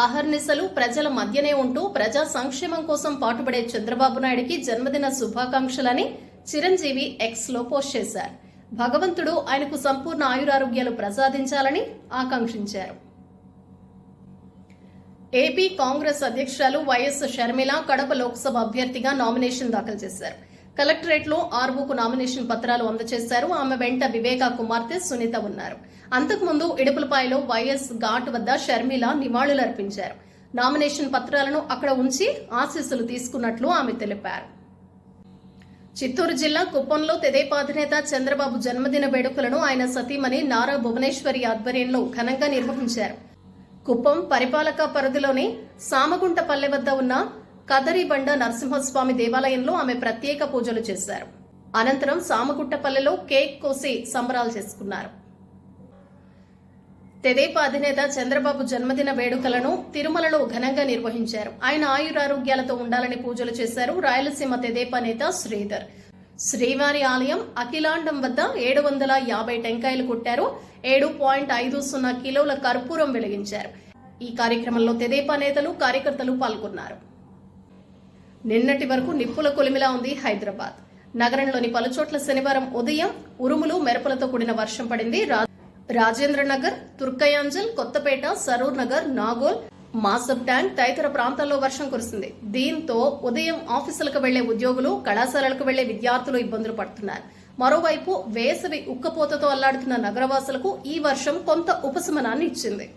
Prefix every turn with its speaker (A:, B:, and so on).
A: అహర్నిశలు ప్రజల మధ్యనే ఉంటూ ప్రజా సంక్షేమం కోసం పాటుపడే చంద్రబాబు నాయుడికి జన్మదిన శుభాకాంక్షలని చిరంజీవి ఎక్స్లో పోస్ట్ చేశారు. భగవంతుడు ఆయనకు సంపూర్ణ ఆయురారోగ్యాలు ప్రసాదించాలని ఆకాంక్షించారు. ఏపీ కాంగ్రెస్ అధ్యక్షురాలు వైఎస్ షర్మిల కడప లోక్సభ అభ్యర్థిగా నామినేషన్ దాఖలు చేశారు. కలెక్టరేట్లో ఆర్వోకు నామినేషన్ పత్రాలు అందజేశారు. ఆమె వెంట వివేకా కుమార్తె సునీత ఉన్నారు. అంతకుముందు ఇడుపులపాయలో వైఎస్ ఘాట్ వద్ద షర్మిల నివాళులర్పించారు. నామినేషన్ పత్రాలను అక్కడ ఉంచి ఆశీస్సులు తీసుకున్నట్లు ఆమె తెలిపారు. చిత్తూరు జిల్లా కుప్పంలో తెదేపా అధినేత చంద్రబాబు జన్మదిన వేడుకలను ఆయన సతీమణి నారా భువనేశ్వరి ఆధ్వర్యంలో ఘనంగా నిర్వహించారు. కుప్పం పరిపాలక పరిధిలోని సామగుంటపల్లె వద్ద ఉన్న కదరిబండ నరసింహస్వామి దేవాలయంలో ఆమె ప్రత్యేక పూజలు చేశారు. అనంతరం సామగుట్టపల్లెలో కేక్ కోసి సంబరాలు చేసుకున్నారు. తెదేపా అధినేత చంద్రబాబు జన్మదిన వేడుకలను తిరుమలలో ఘనంగా నిర్వహించారు. ఆయన ఆయురారోగ్యాలతో ఉండాలని పూజలు చేశారు రాయలసీమ తెదేపా నేత శ్రీధర్. శ్రీవారి ఆలయం అఖిలాండం వద్ద ఏడు వందల యాభై టెంకాయలు కొట్టారు. ఏడు పాయింట్ ఐదు సున్నా కిలోల కర్పూరం వెలిగించారు. ఈ కార్యక్రమంలో తెదేపా నేతలు కార్యకర్తలు పాల్గొన్నారు. నిన్నటి వరకు నిప్పుల కొలిమిలా ఉంది హైదరాబాద్. నగరంలోని పలుచోట్ల శనివారం ఉదయం ఉరుములు మెరుపులతో కూడిన వర్షం పడింది. రా- రాజేంద్ర నగర్ తుర్కయాంజల్ కొత్తపేట సరూర్ నగర్ నాగోల్ మాసబ్ ట్యాంక్ తదితర ప్రాంతాల్లో వర్షం కురిసింది. దీంతో ఉదయం ఆఫీసులకు వెళ్ళే ఉద్యోగులు కళాశాలలకు వెళ్ళే విద్యార్థులు ఇబ్బందులు పడుతున్నారు. మరోవైపు వేసవి ఉక్కపోతతో అల్లాడుతున్న నగరవాసులకు ఈ వర్షం కొంత ఉపశమనాన్ని ఇచ్చింది.